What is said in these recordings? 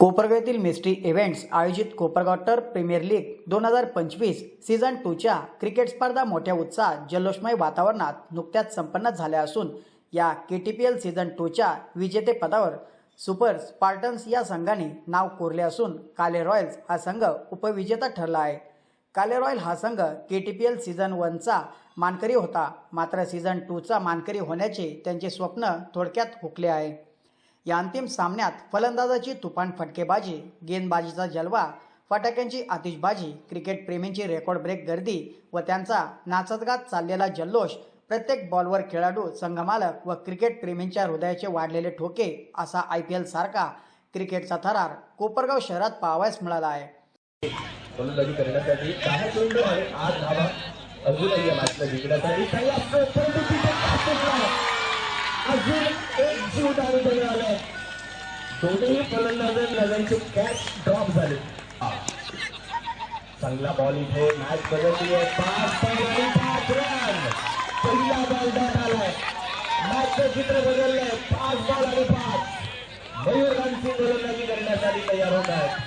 कोपरगाव येथील mystery events आयोजित Kopargaon premier league दोन हजार पंचवीस सीझन टूच्या क्रिकेट स्पर्धा मोठ्या उत्साहात जल्लोषमय वातावरणात नुकत्याच संपन्न झाल्या असून या K T P L season टूच्या विजेतेपदावर सुपर स्पार्टन्स या संघाने नाव कोरले असून काले रॉयल्स हा संघ उपविजेता ठरला आहे. काले रॉयल हा संघ K T P L season वनचा मानकरी होता मात्र सीझन टूचा मानकरी होण्याचे त्यांचे स्वप्न थोडक्यात हुकले आहे. या अंतिम सामन्यात फलंदाजाची तुफान फटकेबाजी गेंदबाजीचा जलवा फटाक्यांची आतिषबाजी क्रिकेट प्रेमींची रेकॉर्ड ब्रेक गर्दी व त्यांचा नाचतगात चाललेला जल्लोष प्रत्येक बॉलवर खेळाडू संघमालक व क्रिकेट प्रेमींच्या हृदयाचे वाढलेले ठोके असा आय पी एल सारखा क्रिकेटचा थरार कोपरगाव शहरात पाहावयास मिळाला आहे. करण्यासाठी एक फूट आणि त्याने आलाय दोन्ही फलंदाजांचे कॅच ड्रॉप झाले. चांगला बॉल इथे. मॅच बदलली आहे. पाच बॉल आणि पाच रन पहिला बॉल डॉट आलाय मॅचचं चित्र बदललंय पाच बॉल आणि पाच मयूर रानसिंग गोलंदाजी करण्यासाठी तयार होत आहेत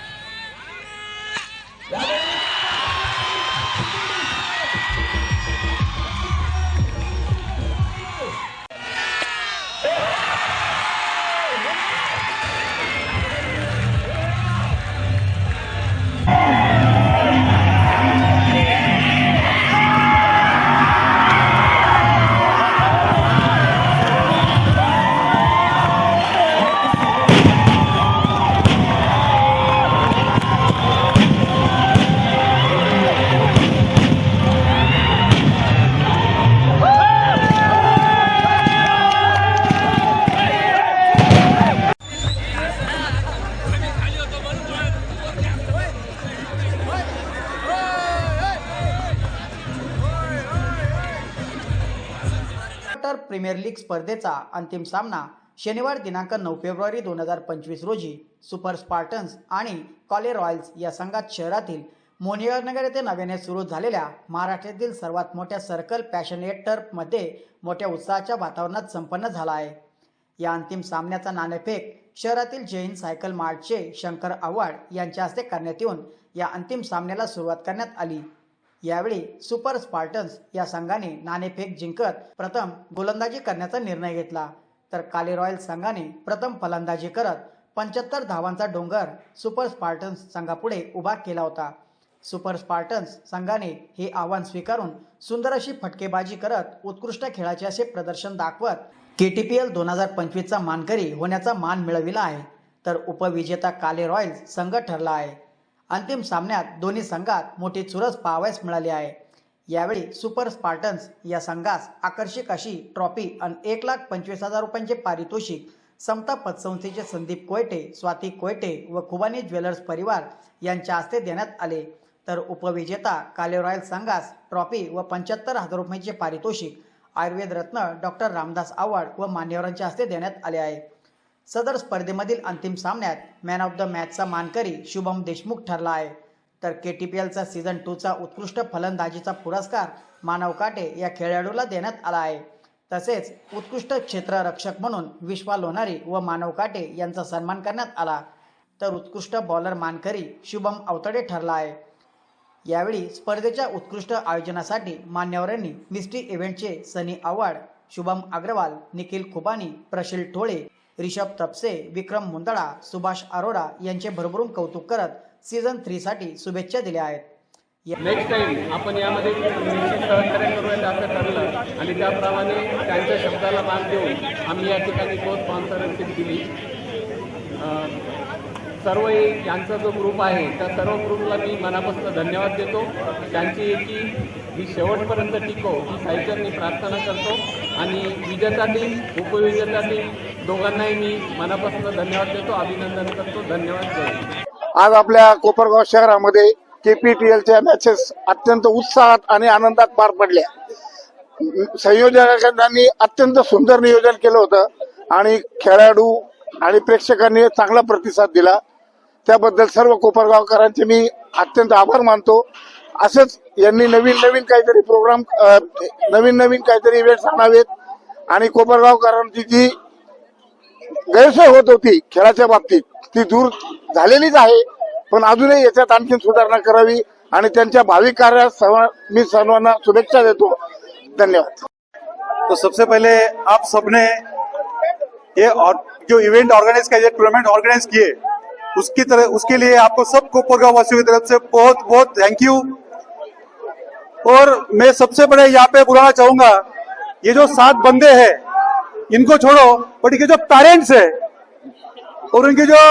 लीग स्पर्धेचा अंतिम सामना शनिवार दिनांक नऊ फेब्रुवारी दोन हजार पंचवीस रोजी सुपर स्पार्टन्स आणि कॉले रॉयल्स या संघात शहरातील मोनियरनगर येथे नव्याने सुरू झालेल्या महाराष्ट्रातील सर्वात मोठ्या सर्कल पॅशनेट टर्फमध्ये मोठ्या उत्साहाच्या वातावरणात संपन्न झाला आहे. या अंतिम सामन्याचा नाणेफेक शहरातील जैन सायकल मार्टचे शंकर आव्हाड यांच्या हस्ते करण्यात येऊन या अंतिम सामन्याला सुरुवात करण्यात आली. यावेळी सुपर स्पार्टन्स या संघाने नाणेफेक जिंकत प्रथम गोलंदाजी करण्याचा निर्णय घेतला. तर काले रॉयल संघाने प्रथम फलंदाजी करत पंच्याहत्तर धावांचा डोंगर सुपर स्पार्टन्स संघापुढे उभा केला होता. सुपर स्पार्टन्स संघाने हे आव्हान स्वीकारून सुंदर अशी फटकेबाजी करत उत्कृष्ट खेळाचे असे प्रदर्शन दाखवत के टी पी एल दोन हजार पंचवीसचा मानकरी होण्याचा मान मिळविला आहे. तर उपविजेता काले रॉयल्स संघ ठरला आहे. अंतिम सामन्यात दोन्ही संघात मोठी चुरस पाहावयास मिळाली आहे. यावेळी सुपर स्पार्टन्स या संघास आकर्षक अशी ट्रॉफी आणि एक लाख पंचवीस हजार रुपयांचे पारितोषिक समता पतसंस्थेचे संदीप कोयटे स्वाती कोयटे व खुबानी ज्वेलर्स परिवार यांच्या हस्ते देण्यात आले. तर उपविजेता काले रॉयल संघास ट्रॉफी व पंच्याहत्तर हजार रुपयांचे पारितोषिक आयुर्वेद रत्न डॉक्टर रामदास आव्हाड व मान्यवरांच्या हस्ते देण्यात आले आहे. सदर स्पर्धेमधील अंतिम सामन्यात मॅन ऑफ द मॅचचा मानकरी शुभम देशमुख ठरला आहे. तर के टी पी एलचा सीझन टूचा उत्कृष्ट फलंदाजीचा पुरस्कार मानव काटे या खेळाडूला देण्यात आला आहे. तसेच उत्कृष्ट क्षेत्ररक्षक म्हणून विश्वा लोणारी व मानव काटे यांचा सन्मान करण्यात आला. तर उत्कृष्ट बॉलर मानकरी शुभम अवतडे ठरला आहे. यावेळी स्पर्धेच्या उत्कृष्ट आयोजनासाठी मान्यवरांनी मिस्ट्री इव्हेंटचे सनी आव्हाड शुभम अग्रवाल निखिल खुबानी प्रशील ठोळे रिषभ तपसे विक्रम मुंदडा सुभाष अरोरा यांचे भरभरून कौतुक करत सीझन थ्रीसाठी शुभेच्छा दिल्या आहेत. नेक्स्ट टाइम आपण यामध्ये निश्चित सहकार्य करूयात असं ठरलं. आणि त्याप्रमाणे त्यांच्या शब्दाला मान देऊन आम्ही या ठिकाणी को स्पॉन्सरशिप दिली सर्व यांचा जो ग्रुप आहे त्या सर्व ग्रुपला मी मनापासून धन्यवाद देतो. त्यांची एकी ही शेवटपर्यंत टिको ही साहित्यांनी प्रार्थना करतो. आणि विजेता टीम उपविजेता टीम दोघांनाही मी मनापासून धन्यवाद देतो अभिनंदन करतो धन्यवाद आज आपल्या कोपरगाव शहरामध्ये केपीटीएलच्या मॅचेस अत्यंत उत्साहात आणि आनंदात पार पडल्या. संयोजकांनी अत्यंत सुंदर नियोजन केलं होतं आणि खेळाडू आणि प्रेक्षकांनी चांगला प्रतिसाद दिला. त्याबद्दल सर्व कोपरगावकरांचे मी अत्यंत आभार मानतो. असंच यांनी नवीन नवीन काहीतरी प्रोग्राम नवीन नवीन काहीतरी इव्हेंट्स आणावेत आणि कोपरगावकरांची जी गैरसोय होत होती खेळाच्या बाबतीत ती दूर झालेलीच आहे. पण अजूनही याच्यात आणखी सुधारणा करावी आणि त्यांच्या भावी कार्यात सर्व- मी सर्वांना शुभेच्छा देतो. धन्यवाद. तो सबसे पहले आप सबने ये और, जो इवेंट ऑर्गेनाइज किया टूर्नामेंट ऑर्गेनाइज किए उसकी तरह उसके लिए आपको सब कोपरगांव वासियों की तरफ से बहुत बहुत थैंक यू और मैं सबसे बड़े यहाँ पे बुलाना चाहूँगा ये जो सात बंदे हैं इनको छोड़ो बट ये जो पेरेंट्स है और उनकी जो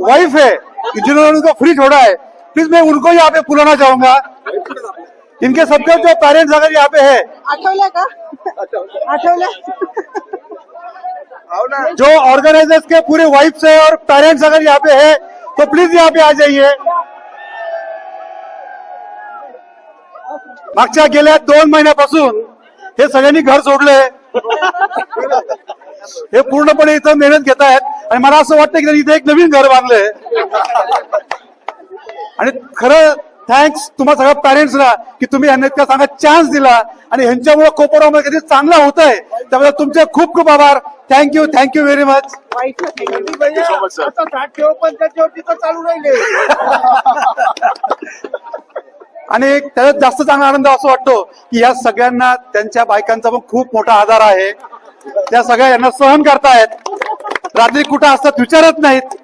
वाइफ है जिन्होंने उनको फ्री छोड़ा है प्लीज़ मैं उनको यहाँ पे बुलाना चाहूँगा। इनके सबके जो पेरेंट्स अगर यहाँ पे है जो ऑर्गेनाइजर्स के पूरे वाइफ्स है और पेरेंट्स अगर यहाँ पे है तो प्लीज़ यहाँ पे आ जाइए। मागच्या गेल्या दोन महिन्यापासून हे सगळ्यांनी घर सोडलंय हे पूर्णपणे इथं मेहनत घेत आहेत. आणि मला असं वाटतं की इथे एक नवीन घर बांधलंय आणि खरं थँक्स तुम्हा सगळ्या पॅरेंट्सला की तुम्ही यांना इतका चांगला चान्स दिला. आणि ह्यांच्यामुळे कोपरामध्ये कधी चांगला होत आहे त्यामुळे तुमचे खूप खूप आभार. थँक्यू थँक्यू व्हेरी मच आणि त्याच्यात जास्त चांगला आनंद असं वाटतो की या सगळ्यांना त्यांच्या बायकांचा पण खूप मोठा आधार आहे. त्या सगळ्या यांना सहन करतायत. रात्री कुठं असतात विचारत नाहीत.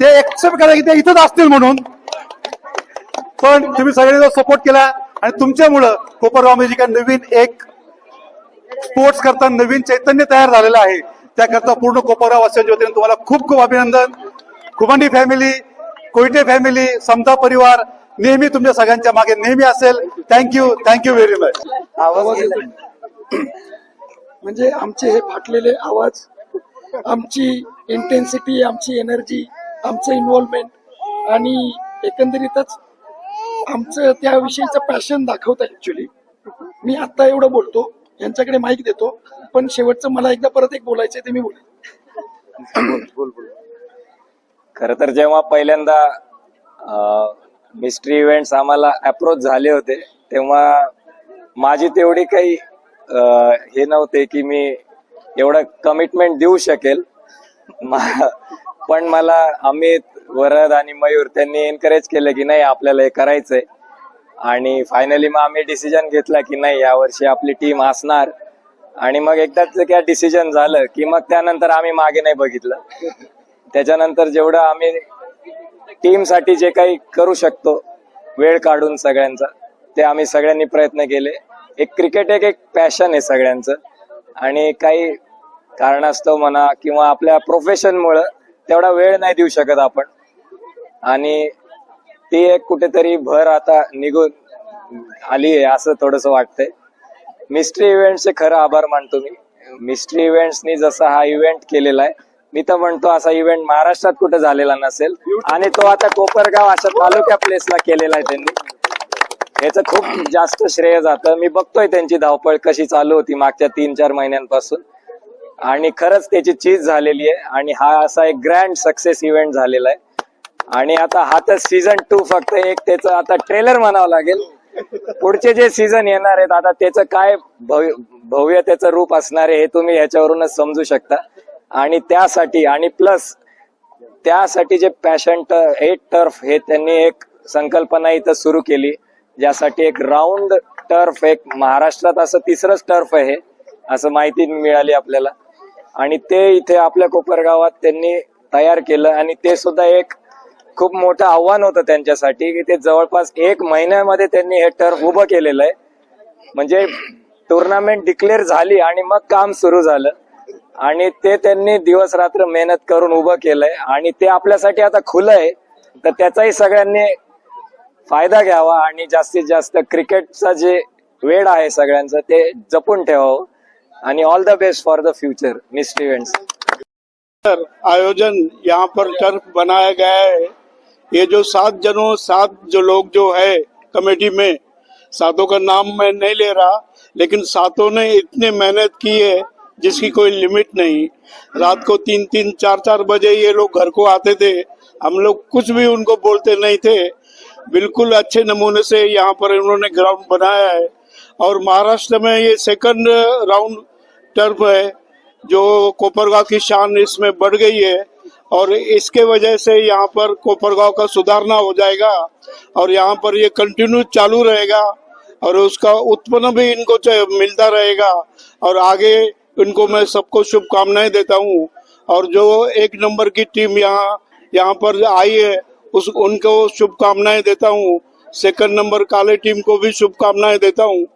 ते एक्सेप्ट करा की ते इथंच असतील म्हणून. पण तुम्ही सगळ्यांनी सपोर्ट केला आणि तुमच्यामुळं कोपरगाव जी नवीन एक स्पोर्ट्स करता नवीन चैतन्य तयार झालेलं आहे. त्याकरता पूर्ण कोपरगाव वासियांच्या वतीने तुम्हाला खूप खूप अभिनंदन. खुमांडी फॅमिली कोयटे फॅमिली समता परिवार नेहमी तुमच्या सगळ्यांच्या मागे नेहमी असेल. थँक्यू थँक्यू व्हेरी मच म्हणजे आमचे हे फाटलेले आवाज आमची इंटेन्सिटी आमची एनर्जी आमचं इन्व्हॉल्वमेंट आणि एकंदरीतच आमचं त्याविषयीचं पॅशन दाखवत ऍक्च्युली मी आता एवढं बोलतो यांच्याकडे माईक देतो पण शेवटचं मला एकदा परत एक बोलायचं ते मी बोलेन. खर तर जेव्हा पहिल्यांदा मिस्ट्री इव्हेंट्स आम्हाला अप्रोच झाले होते. तेव्हा माझी तेवढी काही हे नव्हते की मी एवढं कमिटमेंट देऊ शकेल. पण मला अमित वरद आणि मयूर त्यांनी एनकरेज केलं की नाही आपल्याला हे करायचंय. आणि फायनली मग आम्ही डिसिजन घेतला की नाही यावर्षी आपली टीम असणार. आणि मग एकदाच काय डिसिजन झालं की मग त्यानंतर आम्ही मागे नाही बघितलं. त्याच्यानंतर जेवढं आम्ही टीमसाठी जे काही करू शकतो वेळ काढून सगळ्यांचा ते आम्ही सगळ्यांनी प्रयत्न केले. एक क्रिकेट एक एक पॅशन आहे सगळ्यांचं. आणि काही कारणास्तव म्हणा किंवा आपल्या प्रोफेशन मुळे तेवढा वेळ नाही देऊ शकत आपण. आणि ती एक कुठेतरी भर आता निघून आली आहे असं थोडस वाटतंय. मिस्ट्री इव्हेंटचे खरं आभार मानतो मी. मिस्ट्री इव्हेंट्सनी जसा हा इव्हेंट केलेला आहे मी तर म्हणतो असा इव्हेंट महाराष्ट्रात कुठे झालेला नसेल. आणि तो आता कोपरगाव अशा तालुक्या प्लेसला केलेला आहे त्यांनी. याचं खूप जास्त श्रेय जातं. मी बघतोय त्यांची धावपळ कशी चालू होती मागच्या तीन चार महिन्यांपासून. आणि खरंच त्याची चीज झालेली आहे. आणि हा असा एक ग्रँड सक्सेस इव्हेंट झालेला आहे. आणि आता हा तर सीझन टू फक्त एक. त्याचं आता ट्रेलर म्हणावं लागेल. पुढचे जे सीझन येणार आहेत आता त्याचं काय भव्य त्याचं रूप असणार आहे हे तुम्ही ह्याच्यावरूनच समजू शकता. आणि त्यासाठी आणि प्लस त्यासाठी जे पॅशन एट टर्फ हे त्यांनी एक संकल्पना इथं सुरू केली ज्यासाठी एक राऊंड टर्फ एक महाराष्ट्रात असं तिसरंच टर्फ आहे हे, असं माहिती मिळाली आपल्याला. आणि ते इथे आपल्या कोपरगावात त्यांनी तयार केलं आणि ते सुद्धा एक खूप मोठं आव्हान होतं त्यांच्यासाठी की ते जवळपास एक महिन्यामध्ये त्यांनी हे टर्फ उभं केलेलं आहे. म्हणजे टुर्नामेंट डिक्लेअर झाली आणि मग काम सुरू झालं. आणि ते त्यांनी दिवस रात्र मेहनत करून उभं केलंय आणि ते आपल्यासाठी आता खुलं आहे तर त्याचाही सगळ्यांनी फायदा घ्यावा आणि जास्तीत जास्त क्रिकेटचा जे वेळ आहे सगळ्यांचं ते जपून ठेवावं. आणि all the best for the future mystery sir आयोजन यहाँ पर टर्फ बनाया गया है। ये जो सात जनों सात जो लोग जो है कमेटी में सातों का नाम मैं नहीं ले रहा लेकिन सातों ने इतने मेहनत की है जिसकी कोई लिमिट नहीं। रात को तीन तीन, चार चार बजे ये लोग घर को आते थे। हम लोग कुछ भी उनको बोलते नहीं थे। बिल्कुल अच्छे नमूने से यहाँ पर इन्होंने ग्राउंड बनाया है। और महाराष्ट्र में ये सेकंड राउंड टर्फ है, जो कोपरगांव की शान इसमें बढ़ गई है। और इसके वजह से यहाँ पर कोपरगांव का सुधारना हो जाएगा और यहाँ पर ये कंटिन्यू चालू रहेगा और उसका उत्पन्न भी इनको मिलता रहेगा। और आगे इनको मैं सबको शुभकामनाएँ देता हूँ। और जो एक नंबर की टीम यहाँ यहाँ पर आई है, उस, उनको शुभकामनाएँ देता हूँ। सेकंड नंबर काले टीम को भी शुभकामनाएँ देता हूँ।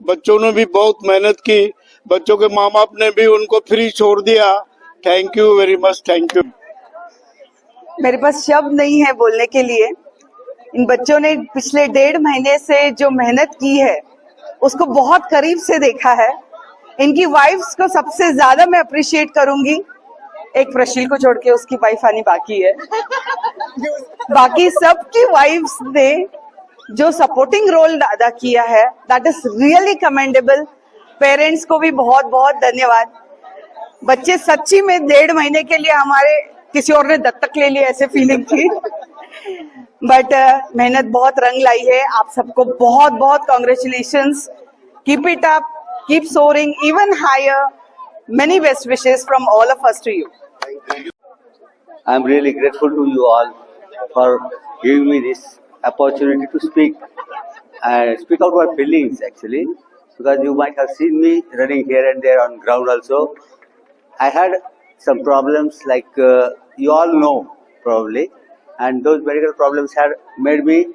बच्चों ने भी बहुत मेहनत की, बच्चों के माँ बाप ने भी उनको फ्री छोड़ दिया। Thank you very much thank you मेरे पास शब्द नहीं है बोलने के लिए। इन बच्चों ने पिछले डेढ़ महीने से जो मेहनत की है, उसको बहुत करीब से देखा है। इनकी वाइफ्स को सबसे ज़्यादा मैं अप्रिशिएट करूँगी। एक प्रशील को छोड़ के उसकी वाइफ आनी बाकी है। बाकी सबकी वाइफ्स ने जो सपोर्टिंग रोल अदा किया है that is really commendable parents को भी बहुत बहुत धन्यवाद। बच्चे सच्ची में डेढ़ महीने के लिए हमारे किसी और ने दत्तक ले लिया ऐसे फीलिंग थी बट मेहनत बहुत रंग लाई है। आप सबको बहुत बहुत congratulation keep it up Keep soaring even higher. Many best wishes from all of us to you. I'm really grateful to you all for giving me this opportunity to speak and speak out my feelings actually because you might have seen me running here and there on ground also. I had some problems like uh, you all know probably and those medical problems had made me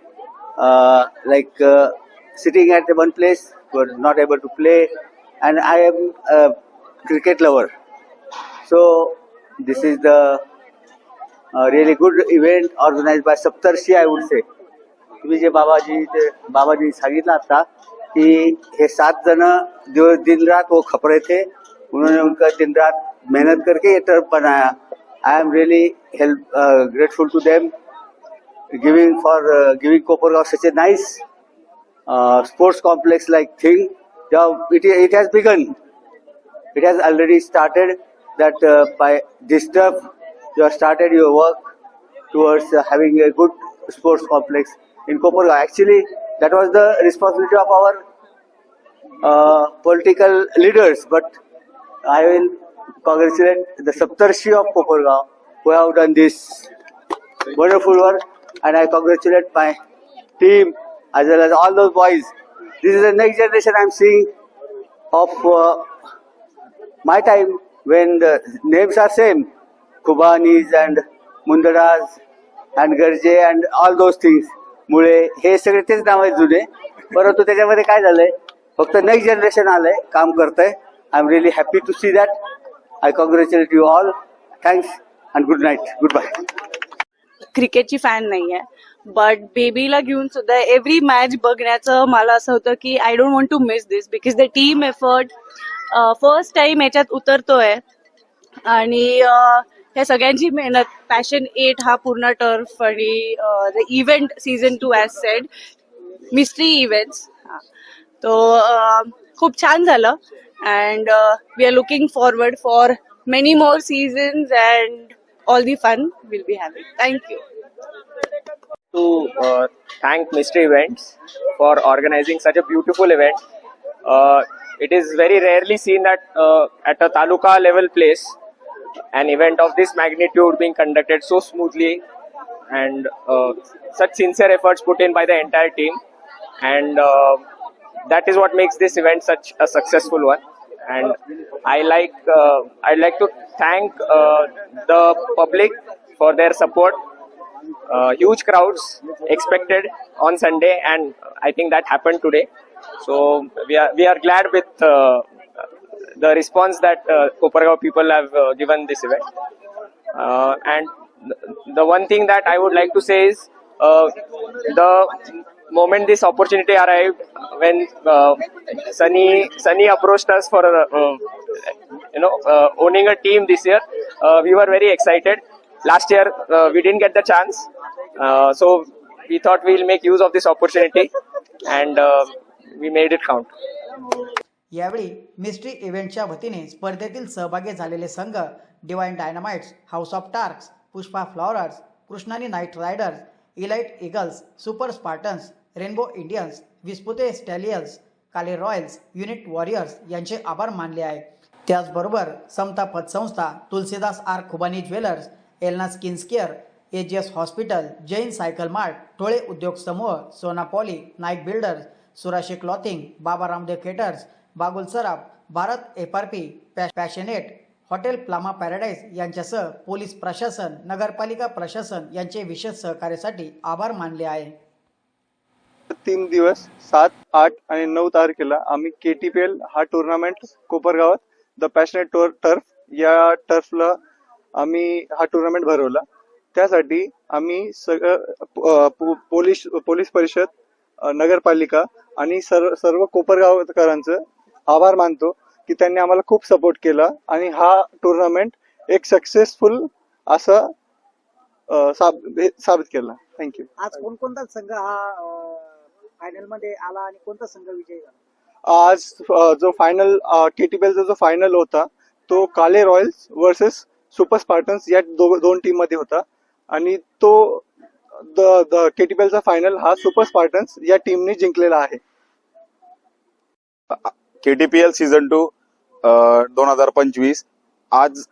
uh, like uh, sitting at one place but not able to play and I am a cricket lover. So this is the uh, really good event organized by Saptarshi, I would say. तुम्ही जे बाबाजी ते बाबाजी सांगितलं आता कि हे सात जन जो दिन रात वो खपरे थे उन्होंने उनका दिन रात मेहनत करके ये टर्फ बनाया I am really help grateful to them giving for giving Kopargaon such a nice uh, sports complex like thing. Yeah, it, it has begun. It has already started that uh, by this step you have started your work towards uh, having a good sports complex in Kopargaon. Actually, that was the responsibility of our uh, political leaders. But I will congratulate the Saptarshi of Kopargaon who have done this wonderful work, and I congratulate my team as well as all those boys. This is the next generation I'm seeing of uh, my time when the names are same Kubanis and Mundaras and Garje and all those things मुळे हे सगळे तेच नाव आहेत जुने परंतु त्याच्यामध्ये काय झालंय फक्त नेक्स्ट जनरेशन आलंय काम करतंय I am really happy to see that I congratulate you all thanks and good night good bye क्रिकेटची फॅन नाही आहे बट बेबीला घेऊन सुद्धा एव्हरी मॅच बघण्याचं मला असं होतं की I don't want to miss this because the team effort first time याच्यात उतरतोय. आणि ह्या सगळ्यांची मेहनत पॅशन एट हा पूर्ण टर्फ आणि the event season two as said mystery events तो खूप छान झालं. And we are looking forward for many more seasons and all the fun will be having thank you. To uh, thank Mystery Events for organizing such a beautiful event. Uh, it is very rarely seen that uh, at a taluka level place, an event of this magnitude being conducted so smoothly and uh, such sincere efforts put in by the entire team. And uh, that is what makes this event such a successful one. And I like uh, I'd like to thank uh, the public for their support uh, huge crowds expected on Sunday, and I think that happened today. So we are we are glad with uh, the response that uh, people have uh, given this event. Uh, and th- the one thing that I would like to say is uh, the moment this opportunity arrived when uh, Sunny Sunny approached us for uh, you know uh, owning a team this year, uh, we were very excited. Last year uh, we didn't get the chance, uh, so we thought we'll make use of this opportunity, and uh, we made it count. यावेळी mystery इव्हेंटच्या वतीने स्पर्धेतील सहभागी झालेले संघ divine dynamites house of Tarks Pushpa flowers Krishnani knight riders elite eagles super Spartans rainbow Indians Vispute stallions Kale royals unit warriors यांचे आभार मानले आहे त्याचबरोबर समता पतसंस्था Tulsidas R Khubani jewellers Elna skin care AGS hospital Jain cycle mart Thole उद्योग समूह Sona poly Naik builders Surashe clothing Baba Ramdev caterers Bagul Saraf Bharat F R P passionate hotel palm paradise यांच्यासह police प्रशासन नगरपालिका प्रशासन यांचे विशेष सहकार्यासाठी आभार मानले आहे. तीन दिवस सात आठ आणि नऊ तारखेला आम्ही के टी पी एल हा टुर्नामेंट कोपरगावात द पॅशनेट टोर टर्फ या टर्फला आम्ही हा टुर्नामेंट भरवला. त्यासाठी आम्ही सगळं पोलीस पोलीस परिषद नगरपालिका आणि सर्व सर्व कोपरगावकरांचं आभार मानतो की त्यांनी आम्हाला खूप सपोर्ट केला आणि हा टुर्नामेंट एक सक्सेसफुल असं साबित केला. थँक्यू आज कोणकोणता संघ हा फायनलमध्ये आला आणि कोणता संघ विजयी झाला? आज जो फायनल केटीपीएलचा जो फायनल होता तो काले रॉयल्स वर्सेस सुपर स्पार्टन्स या दो, दोन टीममध्ये होता. आणि तो द द केटीपीएलचा फायनल हा सुपर स्पार्टन्स या टीमने जिंकलेला आहे. केटीपीएल सीझन टू दोन हजार पंचवीस. आज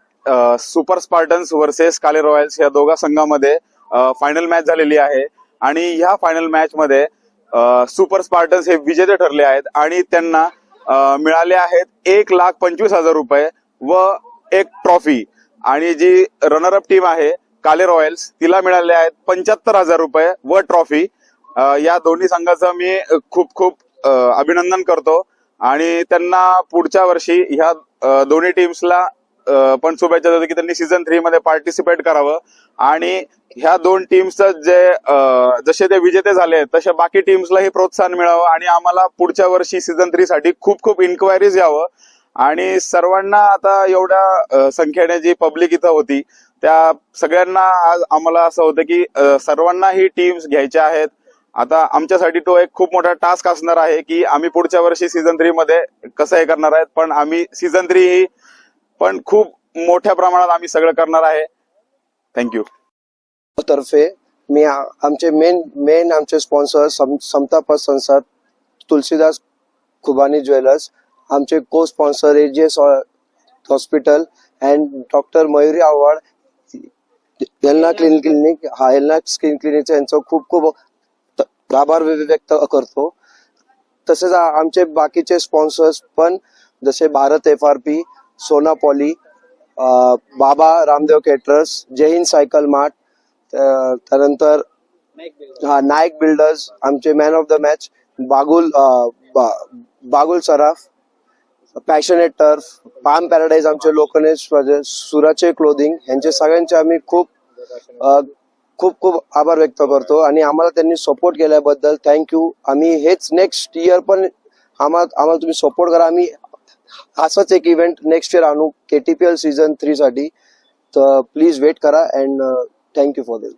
super Spartans versus Kale royals या दोघा संघामध्ये फायनल मॅच झालेली आहे. आणि ह्या फायनल मॅच मध्ये सुपर स्पार्टन्स हे विजेते ठरले आहेत आणि त्यांना मिळाले आहेत एक लाख पंचवीस हजार रुपये व एक ट्रॉफी आणि जी रनरअप टीम आहे काले रॉयल्स तिला मिळाले आहेत पंच्याहत्तर हजार रुपये व ट्रॉफी या दोन्ही संघाचं मी खूप खूप अभिनंदन करतो. आणि त्यांना पुढच्या वर्षी ह्या दोन्ही टीम्सला पण शुभेच्छा देतो की त्यांनी सीझन थ्री मध्ये पार्टिसिपेट करावं. आणि ह्या दोन टीम्सचं जे जसे ते विजेते झाले तसे बाकी टीम्सलाही प्रोत्साहन मिळावं. आणि आम्हाला पुढच्या वर्षी सीझन थ्री साठी खूप खूप इन्क्वायरीज यावं. आणि सर्वांना आता एवढ्या संख्येने जी पब्लिक इथं होती त्या सगळ्यांना आज आम्हाला असं होतं की सर्वांना ही टीम्स घ्यायच्या आहेत. आता आमच्यासाठी तो एक खूप मोठा टास्क असणार आहे की आम्ही पुढच्या वर्षी सीझन थ्री मध्ये कसं हे करणार आहेत पण आम्ही सीझन थ्री ही पण खूप मोठ्या प्रमाणात आम्ही सगळं करणार आहे. थँक्यू तर्फे मी आमचे मेन मेन आमचे स्पॉन्सर समता पत संसार तुलसीदास खुबानी ज्वेलर्स आमचे co sponsor AGS hospital and doctor Mayuri Awhad. Helna clinic clinic हा हेल्ना स्किन क्लिनिक यांचा खूप खूप त- आभार व्यक्त करतो. तसेच आमचे बाकीचे स्पॉन्सर्स पण जसे Bharat F R P Sona poly Baba Ramdev caterers Jai Hind cycle mart त्यानंतर हा नायक बिल्डर्स आमचे man of the match Bagul बा- Bagul Saraf passionate turf palm paradise आमचे लोकनेश सुराचे क्लोदिंग यांचे सगळ्यांचे आम्ही खूप खूप खूप आभार व्यक्त करतो. आणि आम्हाला त्यांनी सपोर्ट केल्याबद्दल थँक्यू आम्ही हेच नेक्स्ट इयर पण आम्हाला आम्हाला तुम्ही सपोर्ट करा. आम्ही असंच एक इव्हेंट नेक्स्ट इयर आणू केटीपीएल सीझन थ्री साठी. तर प्लीज वेट करा and thank you for this